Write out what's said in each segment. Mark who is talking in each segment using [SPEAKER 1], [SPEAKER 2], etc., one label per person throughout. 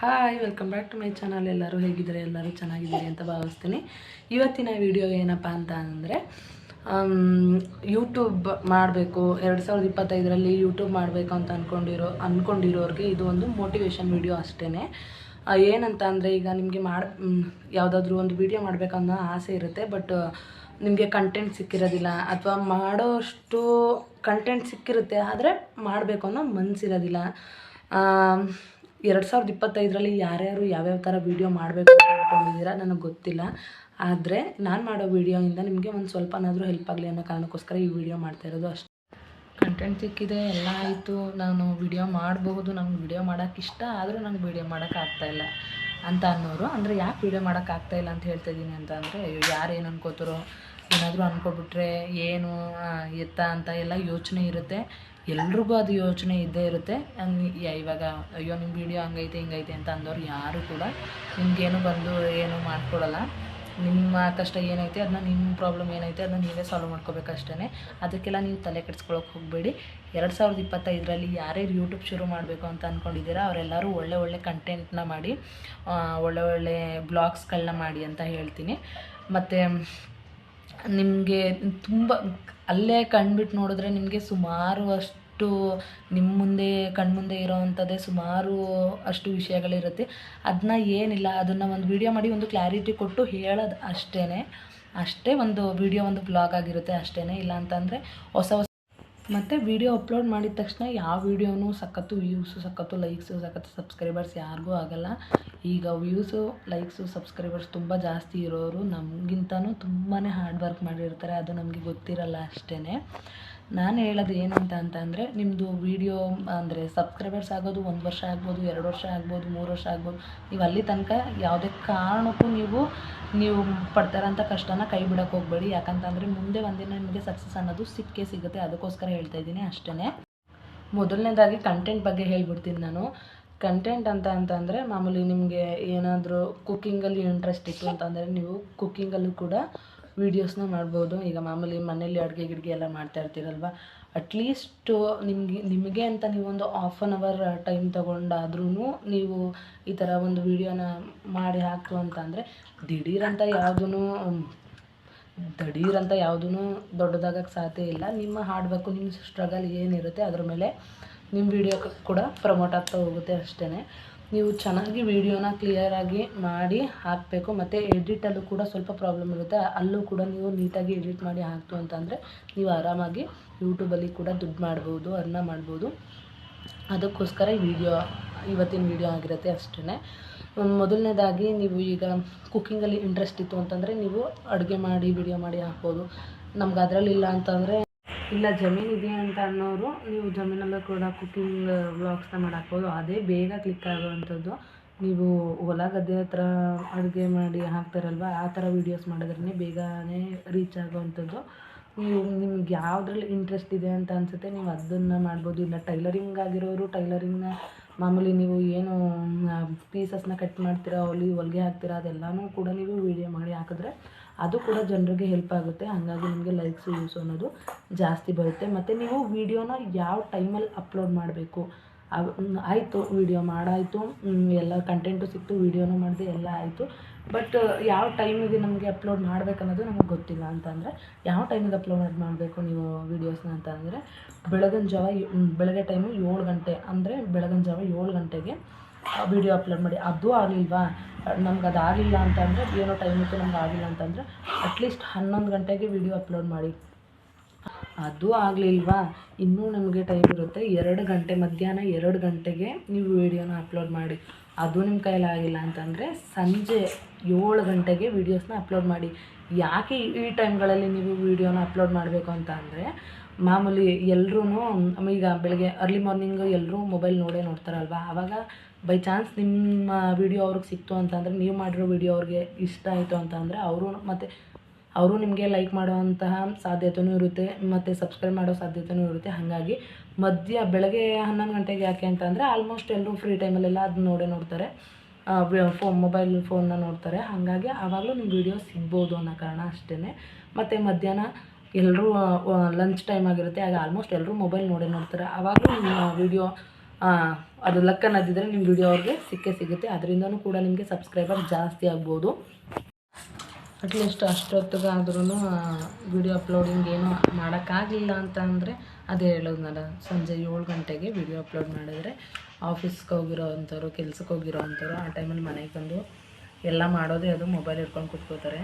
[SPEAKER 1] Hi welcome back to my channel ಎಲ್ಲರೂ ಹೇಗಿದ್ದಾರೆ? ಎಲ್ಲರೂ ಚೆನ್ನಾಗಿದ್ದೀರಿ ಅಂತ ಭಾವಿಸ್ತೀನಿ. ಇವತ್ತಿನ ವಿಡಿಯೋ ಏನಪ್ಪ ಅಂತ ಅಂದರೆ ಯೂಟ್ಯೂಬ್ ಮಾಡಬೇಕು. ಎರಡು ಸಾವಿರದ ಇಪ್ಪತ್ತೈದರಲ್ಲಿ ಯೂಟ್ಯೂಬ್ ಮಾಡಬೇಕು ಅಂತ ಅಂದ್ಕೊಂಡಿರೋ ಅಂದ್ಕೊಂಡಿರೋರಿಗೆ ಇದು ಒಂದು ಮೋಟಿವೇಶನ್ ವಿಡಿಯೋ ಅಷ್ಟೇ ಏನಂತ ಅಂದರೆ ಈಗ ನಿಮಗೆ ಮಾಡಿ ಯಾವುದಾದ್ರೂ ಒಂದು ವಿಡಿಯೋ ಮಾಡಬೇಕನ್ನೋ ಆಸೆ ಇರುತ್ತೆ ಬಟ್ ನಿಮಗೆ ಕಂಟೆಂಟ್ ಸಿಕ್ಕಿರೋದಿಲ್ಲ. ಅಥವಾ ಮಾಡೋಷ್ಟು ಕಂಟೆಂಟ್ ಸಿಕ್ಕಿರುತ್ತೆ, ಆದರೆ ಮಾಡಬೇಕು ಅನ್ನೋ ಮನಸ್ಸಿರೋದಿಲ್ಲ ಎರಡು ಸಾವಿರದ ಇಪ್ಪತ್ತೈದರಲ್ಲಿ ಯಾರ್ಯಾರು ಯಾವ್ಯಾವ ಥರ ವೀಡಿಯೋ ಮಾಡಬೇಕು ಅಂದ್ಕೊಂಡಿದ್ದೀರಾ ನನಗೆ ಗೊತ್ತಿಲ್ಲ. ಆದರೆ ನಾನು ಮಾಡೋ ವೀಡಿಯೋಯಿಂದ ನಿಮಗೆ ಒಂದು ಸ್ವಲ್ಪನಾದರೂ ಹೆಲ್ಪ್ ಆಗಲಿ ಅನ್ನೋ ಕಾರಣಕ್ಕೋಸ್ಕರ ಈ ವಿಡಿಯೋ ಮಾಡ್ತಾ ಇರೋದು ಅಷ್ಟೇ. ಕಂಟೆಂಟ್ ಸಿಕ್ಕಿದೆ, ಎಲ್ಲ ಆಯಿತು. ನಾನು ವಿಡಿಯೋ ಮಾಡಬಹುದು ನನಗೆ ವಿಡಿಯೋ ಮಾಡೋಕ್ಕೆ ಇಷ್ಟ ಆದರೂ ನಂಗೆ ವಿಡಿಯೋ ಮಾಡೋಕ್ಕಾಗ್ತಾಯಿಲ್ಲ ಅಂತ ಅನ್ನೋರು. ಅಂದರೆ ಯಾಕೆ ವಿಡಿಯೋ ಮಾಡೋಕ್ಕಾಗ್ತಾಯಿಲ್ಲ ಅಂತ ಹೇಳ್ತಾ ಇದ್ದೀನಿ ಅಂತ ಅಂದರೆ ಯಾರು ಏನು ಅನ್ಕೋತಾರೋ, ಏನಾದರೂ ಅಂದ್ಕೊಬಿಟ್ರೆ ಏನು ಎತ್ತ ಅಂತ ಎಲ್ಲ ಯೋಚನೆ ಇರುತ್ತೆ. ಎಲ್ರಿಗೂ ಅದು ಯೋಚನೆ ಇದ್ದೇ ಇರುತ್ತೆ. ಇವಾಗ, ಅಯ್ಯೋ ನಿಮ್ಮ ವಿಡಿಯೋ ಹಂಗೈತೆ, ಹಿಂಗೈತೆ ಅಂತ ಅಂದವ್ರು ಯಾರು ಕೂಡ ನಿಮಗೇನು ಬಂದು ಏನು ಮಾಡ್ಕೊಡಲ್ಲ. ನಿಮ್ಮ ಕಷ್ಟ ಏನೈತೆ ಅದನ್ನ ನಿಮ್ಮ ಪ್ರಾಬ್ಲಮ್ ಏನೈತೆ ಅದನ್ನ ನೀವೇ ಸಾಲ್ವ್ ಮಾಡ್ಕೋಬೇಕಷ್ಟೇ ಅದಕ್ಕೆಲ್ಲ ನೀವು ತಲೆ ಕೆಡಿಸ್ಕೊಳಕ್ಕೆ ಹೋಗಬೇಡಿ. ಎರಡು ಸಾವಿರದ ಇಪ್ಪತ್ತೈದರಲ್ಲಿ ಯಾರ್ಯಾರು ಯೂಟ್ಯೂಬ್ ಶುರು ಮಾಡಬೇಕು ಅಂತ ಅಂದ್ಕೊಂಡಿದ್ದೀರಾ ಅವರೆಲ್ಲರೂ ಒಳ್ಳೆ ಒಳ್ಳೆ ಕಂಟೆಂಟ್ನ ಮಾಡಿ ಒಳ್ಳೆ ಒಳ್ಳೆ ಬ್ಲಾಗ್ಸ್ಗಳನ್ನ ಮಾಡಿ ಅಂತ ಹೇಳ್ತೀನಿ. ಮತ್ತು, ನಿಮಗೆ ತುಂಬ ಅಲ್ಲೇ ಕಣ್ಬಿಟ್ಟು ನೋಡಿದ್ರೆ ನಿಮಗೆ ಸುಮಾರು ಅಷ್ಟು ನಿಮ್ಮ ಮುಂದೆ ಕಣ್ಮುಂದೆ ಇರೋವಂಥದ್ದೇ ಸುಮಾರು ಅಷ್ಟು ವಿಷಯಗಳಿರುತ್ತೆ. ಅದನ್ನ ಏನಿಲ್ಲ, ಅದನ್ನು ಒಂದು ವಿಡಿಯೋ ಮಾಡಿ ಒಂದು ಕ್ಲಾರಿಟಿ ಕೊಟ್ಟು ಹೇಳೋದು ಅಷ್ಟೇ ಅಷ್ಟೇ ಒಂದು ವಿಡಿಯೋ ಒಂದು ಬ್ಲಾಗ್ ಆಗಿರುತ್ತೆ ಅಷ್ಟೇ ಇಲ್ಲ ಅಂತಂದರೆ ಹೊಸ ಹೊಸ ಮತ್ತು ವಿಡಿಯೋ ಅಪ್ಲೋಡ್ ಮಾಡಿದ ತಕ್ಷಣ ಯಾವ ವಿಡಿಯೋನೂ ಸಖತ್ತು ವ್ಯೂಸು ಸಖತ್ತು ಲೈಕ್ಸು ಸಖತ್ತು ಸಬ್ಸ್ಕ್ರೈಬರ್ಸ್ ಯಾರಿಗೂ ಆಗಲ್ಲ. ಈಗ ವ್ಯೂಸು ಲೈಕ್ಸು ಸಬ್ಸ್ಕ್ರೈಬರ್ಸ್ ತುಂಬ ಜಾಸ್ತಿ ಇರೋರು ನಮಗಿಂತನೂ ತುಂಬಾ ಹಾರ್ಡ್ ವರ್ಕ್ ಮಾಡಿರ್ತಾರೆ, ಅದು ನಮಗೆ ಗೊತ್ತಿರಲ್ಲ ಅಷ್ಟೇ ನಾನು ಹೇಳೋದು ಏನಂತ ಅಂತ ಅಂದರೆ ನಿಮ್ಮದು ವೀಡಿಯೋ ಅಂದರೆ ಸಬ್ಸ್ಕ್ರೈಬರ್ಸ್ ಆಗೋದು ಒಂದು ವರ್ಷ ಆಗ್ಬೋದು, ಎರಡು ವರ್ಷ ಆಗ್ಬೋದು, ಮೂರು ವರ್ಷ ಆಗ್ಬೋದು, ನೀವು ಅಲ್ಲಿ ತನಕ ಯಾವುದೇ ಕಾರಣಕ್ಕೂ ನೀವು ನೀವು ಪಡ್ತಾರಂಥ ಕಷ್ಟನ ಕೈ ಬಿಡೋಕೆ ಹೋಗಬೇಡಿ. ಯಾಕಂತಂದರೆ ಮುಂದೆ ಒಂದಿನ ನಿಮಗೆ ಸಕ್ಸಸ್ ಅನ್ನೋದು ಸಿಕ್ಕೇ ಸಿಗುತ್ತೆ. ಅದಕ್ಕೋಸ್ಕರ ಹೇಳ್ತಾ ಇದ್ದೀನಿ ಅಷ್ಟೇ ಮೊದಲನೇದಾಗಿ ಕಂಟೆಂಟ್ ಬಗ್ಗೆ ಹೇಳ್ಬಿಡ್ತೀನಿ ನಾನು. ಕಂಟೆಂಟ್ ಅಂತ ಅಂತಂದರೆ ಮಾಮೂಲಿ ನಿಮಗೆ ಏನಾದರೂ ಕುಕ್ಕಿಂಗಲ್ಲಿ ಇಂಟ್ರೆಸ್ಟ್ ಇತ್ತು ಅಂತಂದರೆ ನೀವು ಕುಕ್ಕಿಂಗಲ್ಲೂ ಕೂಡ ವೀಡಿಯೋಸ್ನ ಮಾಡ್ಬೋದು. ಈಗ ಮಾಮೂಲಿ ಮನೇಲಿ ಅಡುಗೆ ಗಿಡಿಗೆ ಎಲ್ಲ ಮಾಡ್ತಾ ಇರ್ತೀರಲ್ವ? ಅಟ್ಲೀಸ್ಟು ನಿಮಗೆ ನಿಮಗೆ ಅಂತ ನೀವೊಂದು ಹಾಫ್ ಆನ್ ಅವರ್ ಟೈಮ್ ತೊಗೊಂಡಾದ್ರೂ ನೀವು ಈ ಥರ ಒಂದು ವೀಡಿಯೋನ ಮಾಡಿ ಹಾಕು ಅಂತ ಅಂದರೆ ದಿಢೀರಂತ ಯಾವುದೂ ದಡೀರಂತ ಯಾವುದೂ ದೊಡ್ಡದಾಗಕ್ಕೆ ಸಾಧ್ಯ ಇಲ್ಲ. ನಿಮ್ಮ ಹಾರ್ಡ್ ನಿಮ್ಮ ಸ್ಟ್ರಗಲ್ ಏನಿರುತ್ತೆ ಅದ್ರ ಮೇಲೆ ನಿಮ್ಮ ವಿಡಿಯೋ ಕೂಡ ಪ್ರಮೋಟ್ ಆಗ್ತಾ ಹೋಗುತ್ತೆ ಅಷ್ಟೇ ನೀವು ಚೆನ್ನಾಗಿ ವೀಡಿಯೋನ ಕ್ಲಿಯರಾಗಿ ಮಾಡಿ ಹಾಕಬೇಕು. ಮತ್ತು ಎಡಿಟಲ್ಲೂ ಕೂಡ ಸ್ವಲ್ಪ ಪ್ರಾಬ್ಲಮ್ ಇರುತ್ತೆ. ಅಲ್ಲೂ ಕೂಡ ನೀವು ನೀಟಾಗಿ ಎಡಿಟ್ ಮಾಡಿ ಹಾಕ್ತು ಅಂತಂದರೆ ನೀವು ಆರಾಮಾಗಿ ಯೂಟ್ಯೂಬಲ್ಲಿ ಕೂಡ ದುಡ್ಡು ಮಾಡ್ಬೋದು ಅರ್ನ ಮಾಡ್ಬೋದು. ಅದಕ್ಕೋಸ್ಕರ ವಿಡಿಯೋ ಇವತ್ತಿನ ವಿಡಿಯೋ ಆಗಿರುತ್ತೆ ಅಷ್ಟೇ ಮೊದಲನೇದಾಗಿ ನೀವು ಈಗ ಕುಕ್ಕಿಂಗಲ್ಲಿ ಇಂಟ್ರೆಸ್ಟ್ ಇತ್ತು ಅಂತಂದರೆ ನೀವು ಅಡುಗೆ ಮಾಡಿ ವಿಡಿಯೋ ಮಾಡಿ ಹಾಕ್ಬೋದು. ನಮ್ಗೆ ಅದರಲ್ಲಿ ಇಲ್ಲ ಅಂತಂದರೆ ಇಲ್ಲ, ಜಮೀನು ಇದೆ ಅಂತ ಅನ್ನೋರು ನೀವು ಜಮೀನಲ್ಲೂ ಕೂಡ ಕುಕ್ಕಿಂಗ್ ವ್ಲಾಗ್ಸ್ನ ಮಾಡಾಕ್ಬೋದು. ಅದೇ ಬೇಗ ಕ್ಲಿಕ್ ಆಗೋವಂಥದ್ದು. ನೀವು ಹೊಲ ಗದ್ದೆ ಹತ್ರ ಅಡುಗೆ ಮಾಡಿ ಹಾಕ್ತಾರಲ್ವ, ಆ ಥರ ವೀಡಿಯೋಸ್ ಮಾಡಿದ್ರೇ ಬೇಗನೆ ರೀಚ್ ಆಗೋವಂಥದ್ದು. ನೀವು ನಿಮ್ಗೆ ಯಾವುದ್ರಲ್ಲಿ ಇಂಟ್ರೆಸ್ಟ್ ಇದೆ ಅಂತ ಅನಿಸುತ್ತೆ, ನೀವು ಅದನ್ನು ಮಾಡ್ಬೋದು. ಇಲ್ಲ ಟೈಲರಿಂಗ್ ಆಗಿರೋರು ಟೈಲರಿಂಗ್ನ ಮಾಮೂಲಿ ನೀವು ಏನು ಪೀಸಸ್ನ ಕಟ್ ಮಾಡ್ತೀರಾ, ಹೊಲಿ ಹೊಲಿಗೆ ಹಾಕ್ತೀರಾ, ಅದೆಲ್ಲನೂ ಕೂಡ ನೀವು ವೀಡಿಯೋ ಮಾಡಿ ಹಾಕಿದ್ರೆ ಅದು ಕೂಡ ಜನರಿಗೆ ಹೆಲ್ಪ್ ಆಗುತ್ತೆ. ಹಾಗಾಗಿ ನಿಮಗೆ ಲೈಕ್ಸ್ ಯೂಸ್ ಅನ್ನೋದು ಜಾಸ್ತಿ ಬರುತ್ತೆ. ಮತ್ತು ನೀವು ವೀಡಿಯೋನ ಯಾವ ಟೈಮಲ್ಲಿ ಅಪ್ಲೋಡ್ ಮಾಡಬೇಕು? ಆಯಿತು ವೀಡಿಯೋ ಮಾಡಾಯಿತು. ಎಲ್ಲ ಕಂಟೆಂಟು ಸಿಕ್ತು ವೀಡಿಯೋನು ಮಾಡಿದೆ, ಎಲ್ಲ ಆಯಿತು. ಬಟ್ ಯಾವ ಟೈಮಿಗೆ ನಮಗೆ ಅಪ್ಲೋಡ್ ಮಾಡಬೇಕನ್ನೋದು ನಮಗೆ ಗೊತ್ತಿಲ್ಲ. ಅಂತಂದರೆ ಯಾವ ಟೈಮಿಗೆ ಅಪ್ಲೋಡ್ ಮಾಡಬೇಕು ನೀವು ವೀಡಿಯೋಸ್ನ ಅಂತ ಅಂದರೆ ಬೆಳಗಿನ ಜಾವ ಬೆಳಗ್ಗೆ ಟೈಮು ಏಳು ಗಂಟೆ. ಅಂದರೆ ಬೆಳಗಿನ ಜಾವ ಏಳು ಗಂಟೆಗೆ ವಿಡಿಯೋ ಅಪ್ಲೋಡ್ ಮಾಡಿ. ಅದು ಆಗಲಿಲ್ವಾ? ನಮ್ಗೆ ಅದು ಆಗಲಿಲ್ಲ ಅಂತಂದರೆ, ಏನೋ ಟೈಮ್ ಇತ್ತು ನಮ್ಗೆ ಆಗಿಲ್ಲ ಅಂತಂದರೆ ಅಟ್ಲೀಸ್ಟ್ ಹನ್ನೊಂದು ಗಂಟೆಗೆ ವಿಡಿಯೋ ಅಪ್ಲೋಡ್ ಮಾಡಿ. ಅದು ಆಗಲಿಲ್ವಾ? ಇನ್ನೂ ನಮಗೆ ಟೈಮ್ ಇರುತ್ತೆ. ಎರಡು ಗಂಟೆ, ಮಧ್ಯಾಹ್ನ ಎರಡು ಗಂಟೆಗೆ ನೀವು ವಿಡಿಯೋನ ಅಪ್ಲೋಡ್ ಮಾಡಿ. ಅದು ನಿಮ್ಮ ಕೈಯಲ್ಲಿ ಆಗಿಲ್ಲ ಅಂತಂದರೆ, ಸಂಜೆ ಏಳು ಗಂಟೆಗೆ ವೀಡಿಯೋಸ್ನ ಅಪ್ಲೋಡ್ ಮಾಡಿ. ಯಾಕೆ ಈ ಟೈಮ್ಗಳಲ್ಲಿ ನೀವು ವಿಡಿಯೋನ ಅಪ್ಲೋಡ್ ಮಾಡಬೇಕು ಅಂತ ಅಂದರೆ ಮಾಮೂಲಿ ಎಲ್ಲರೂ ಈಗ ಬೆಳಗ್ಗೆ ಅರ್ಲಿ ಮಾರ್ನಿಂಗ್ ಎಲ್ಲರೂ ಮೊಬೈಲ್ ನೋಡೇ ನೋಡ್ತಾರಲ್ವ? ಆವಾಗ ಬೈ ಚಾನ್ಸ್ ನಿಮ್ಮ ವೀಡಿಯೋ ಅವ್ರಿಗೆ ಸಿಕ್ತು ಅಂತಂದರೆ, ನೀವು ಮಾಡಿರೋ ವೀಡಿಯೋ ಅವ್ರಿಗೆ ಇಷ್ಟ ಆಯಿತು ಅಂತಂದರೆ ಅವರು ಮತ್ತು ಅವರು ನಿಮಗೆ ಲೈಕ್ ಮಾಡುವಂತಹ ಸಾಧ್ಯತೆಯೂ ಇರುತ್ತೆ, ಮತ್ತು ಸಬ್ಸ್ಕ್ರೈಬ್ ಮಾಡೋ ಸಾಧ್ಯತೆಯೂ ಇರುತ್ತೆ. ಹಾಗಾಗಿ ಮಧ್ಯ ಬೆಳಗ್ಗೆ ಹನ್ನೊಂದು ಗಂಟೆಗೆ ಯಾಕೆ ಅಂತಂದರೆ ಆಲ್ಮೋಸ್ಟ್ ಎಲ್ಲರೂ ಫ್ರೀ ಟೈಮಲ್ಲೆಲ್ಲ ಅದನ್ನ ನೋಡೇ ನೋಡ್ತಾರೆ. ಫೋನ್ ಮೊಬೈಲ್ ಫೋನ್ನ ನೋಡ್ತಾರೆ. ಹಾಗಾಗಿ ಆವಾಗಲೂ ನಿಮ್ಮ ವೀಡಿಯೋ ಸಿಗ್ಬೋದು ಅನ್ನೋ ಕಾರಣ ಅಷ್ಟೇ ಮತ್ತು ಮಧ್ಯಾಹ್ನ ಎಲ್ಲರೂ ಲಂಚ್ ಟೈಮ್ ಆಗಿರುತ್ತೆ. ಆಗ ಆಲ್ಮೋಸ್ಟ್ ಎಲ್ಲರೂ ಮೊಬೈಲ್ ನೋಡೇ ನೋಡ್ತಾರೆ. ಆವಾಗಲೂ ನಿಮ್ಮ ವೀಡಿಯೋ ಅದು ಲಕ್ಕ ಅನ್ನೋದಿದ್ರೆ ನಿಮ್ಮ ವಿಡಿಯೋ ಅವ್ರಿಗೆ ಸಿಕ್ಕೇ ಸಿಗುತ್ತೆ. ಅದರಿಂದನೂ ಕೂಡ ನಿಮಗೆ ಸಬ್ಸ್ಕ್ರೈಬರ್ ಜಾಸ್ತಿ ಆಗ್ಬೋದು. ಅಟ್ಲೀಸ್ಟ್ ಅಷ್ಟೊತ್ತಿಗಾದ್ರೂ ವಿಡಿಯೋ ಅಪ್ಲೋಡಿಂಗ್ ಏನೂ ಮಾಡೋಕ್ಕಾಗಲಿಲ್ಲ ಅಂತ ಅಂದರೆ ಅದೇ ಹೇಳೋದ್ನಲ್ಲ ಸಂಜೆ ಏಳು ಗಂಟೆಗೆ ವಿಡಿಯೋ ಅಪ್ಲೋಡ್ ಮಾಡಿದರೆ ಆಫೀಸ್ಗೆ ಹೋಗಿರೋ ಅಂಥವ್ರು, ಕೆಲ್ಸಕ್ಕೆ ಹೋಗಿರೋ ಅಂಥವ್ರು, ಆ ಟೈಮಲ್ಲಿ ಮನೆಗೆ ಬಂದು ಎಲ್ಲ ಮಾಡೋದೇ ಅದು ಮೊಬೈಲ್ ಹಿಡ್ಕೊಂಡು ಕೂತ್ಕೋತಾರೆ.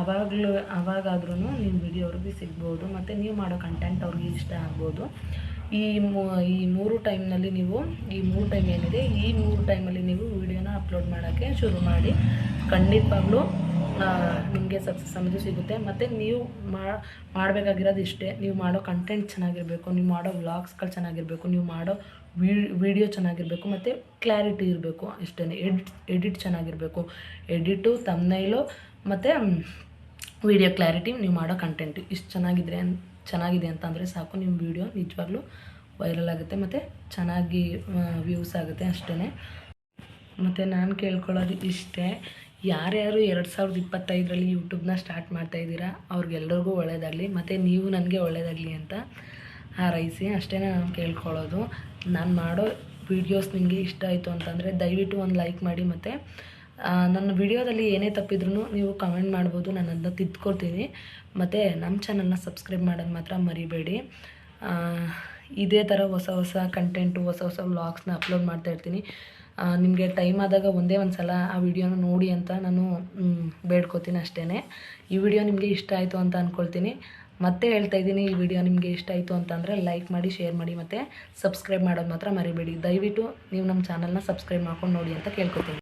[SPEAKER 1] ಅವಾಗಲೂ ಅವಾಗಾದ್ರೂ ನಿಮ್ಮ ವಿಡಿಯೋ ಅವ್ರಿಗೆ ಸಿಗ್ಬೋದು, ಮತ್ತು ನೀವು ಮಾಡೋ ಕಂಟೆಂಟ್ ಅವ್ರಿಗೆ ಇಷ್ಟ ಆಗ್ಬೋದು. ಈ ಮೂ, ಈ ಮೂರು ಟೈಮ್ನಲ್ಲಿ ನೀವು, ಈ ಮೂರು ಟೈಮ್ ಏನಿದೆ, ಈ ಮೂರು ಟೈಮಲ್ಲಿ ನೀವು ವಿಡಿಯೋನ ಅಪ್ಲೋಡ್ ಮಾಡೋಕ್ಕೆ ಶುರು ಮಾಡಿ. ಖಂಡಿತವಾಗ್ಲೂ ನಿಮಗೆ ಸಕ್ಸಸ್ ಅನ್ನೋದು ಸಿಗುತ್ತೆ. ಮತ್ತು ನೀವು ಮಾಡಬೇಕಾಗಿರೋದು ಇಷ್ಟೇ. ನೀವು ಮಾಡೋ ಕಂಟೆಂಟ್ ಚೆನ್ನಾಗಿರಬೇಕು, ನೀವು ಮಾಡೋ ವ್ಲಾಗ್ಸ್ಗಳು ಚೆನ್ನಾಗಿರಬೇಕು, ನೀವು ಮಾಡೋ ವಿಡಿಯೋ ಚೆನ್ನಾಗಿರಬೇಕು, ಮತ್ತು ಕ್ಲಾರಿಟಿ ಇರಬೇಕು ಇಷ್ಟೇ ಎಡಿಟ್ ಎಡಿಟ್ ಚೆನ್ನಾಗಿರಬೇಕು. ಎಡಿಟು ತಮ್ನೈಲು ಮತ್ತು ವಿಡಿಯೋ ಕ್ಲಾರಿಟಿ, ನೀವು ಮಾಡೋ ಕಂಟೆಂಟ್ ಇಷ್ಟು ಚೆನ್ನಾಗಿದ್ರೆ ಚೆನ್ನಾಗಿದೆ ಅಂತ ಅಂದರೆ ಸಾಕು. ನಿಮ್ಮ ವಿಡಿಯೋ ನಿಜವಾಗ್ಲೂ ವೈರಲ್ ಆಗುತ್ತೆ, ಮತ್ತು ಚೆನ್ನಾಗಿ ವ್ಯೂಸ್ ಆಗುತ್ತೆ ಅಷ್ಟೇ ಮತ್ತು ನಾನು ಕೇಳ್ಕೊಳ್ಳೋದು ಇಷ್ಟೇ. ಯಾರ್ಯಾರು ಎರಡು ಸಾವಿರದ ಇಪ್ಪತ್ತೈದರಲ್ಲಿ ಯೂಟ್ಯೂಬ್ನ ಸ್ಟಾರ್ಟ್ ಮಾಡ್ತಾ ಅವ್ರಿಗೆಲ್ಲರಿಗೂ ಒಳ್ಳೆಯದಾಗಲಿ ಮತ್ತು ನೀವು ನನಗೆ ಒಳ್ಳೆಯದಾಗಲಿ ಅಂತ. ಹಾರೈಸಿ ಅಷ್ಟೇ ನಾನು ಕೇಳ್ಕೊಳ್ಳೋದು. ನಾನು ಮಾಡೋ ವೀಡಿಯೋಸ್ ನಿಮಗೆ ಇಷ್ಟ ಆಯಿತು ಅಂತಂದರೆ ದಯವಿಟ್ಟು ಒಂದು ಲೈಕ್ ಮಾಡಿ ಮತ್ತು ನನ್ನ ವಿಡಿಯೋದಲ್ಲಿ ಏನೇ ತಪ್ಪಿದ್ರೂ ನೀವು ಕಮೆಂಟ್ ಮಾಡ್ಬೋದು ನಾನು ಅದನ್ನ ತಿದ್ಕೊಳ್ತೀನಿ. ಮತ್ತು ನಮ್ಮ ಚಾನಲ್ನ ಸಬ್ಸ್ಕ್ರೈಬ್ ಮಾಡೋದು ಮಾತ್ರ ಮರಿಬೇಡಿ. ಆ, ಇದೇ ಥರ ಹೊಸ ಹೊಸ ಕಂಟೆಂಟು ಹೊಸ ಹೊಸ ವ್ಲಾಗ್ಸ್ನ ಅಪ್ಲೋಡ್ ಮಾಡ್ತಾ ಇರ್ತೀನಿ. ನಿಮಗೆ ಟೈಮ್ ಆದಾಗ ಒಂದೇ ಒಂದು ಸಲ ಆ ವಿಡಿಯೋನ ನೋಡಿ ಅಂತ ನಾನು ಬೇಡ್ಕೋತೀನಿ ಅಷ್ಟೇ ಈ ವಿಡಿಯೋ ನಿಮಗೆ ಇಷ್ಟ ಆಯಿತು ಅಂತ ಅಂದ್ಕೊಳ್ತೀನಿ ಮತ್ತೆ ಹೇಳ್ತಾ ಇದ್ದೀನಿ, ಈ ವಿಡಿಯೋ ನಿಮಗೆ ಇಷ್ಟ ಆಯಿತು ಅಂತಂದರೆ ಲೈಕ್ ಮಾಡಿ ಶೇರ್ ಮಾಡಿ ಮತ್ತು ಸಬ್ಸ್ಕ್ರೈಬ್ ಮಾಡೋದು ಮಾತ್ರ ಮರಿಬೇಡಿ. ದಯವಿಟ್ಟು ನೀವು ನಮ್ಮ ಚಾನಲ್ನ ಸಬ್ಸ್ಕ್ರೈಬ್ ಮಾಡ್ಕೊಂಡು ನೋಡಿ ಅಂತ ಕೇಳ್ಕೊತೀನಿ.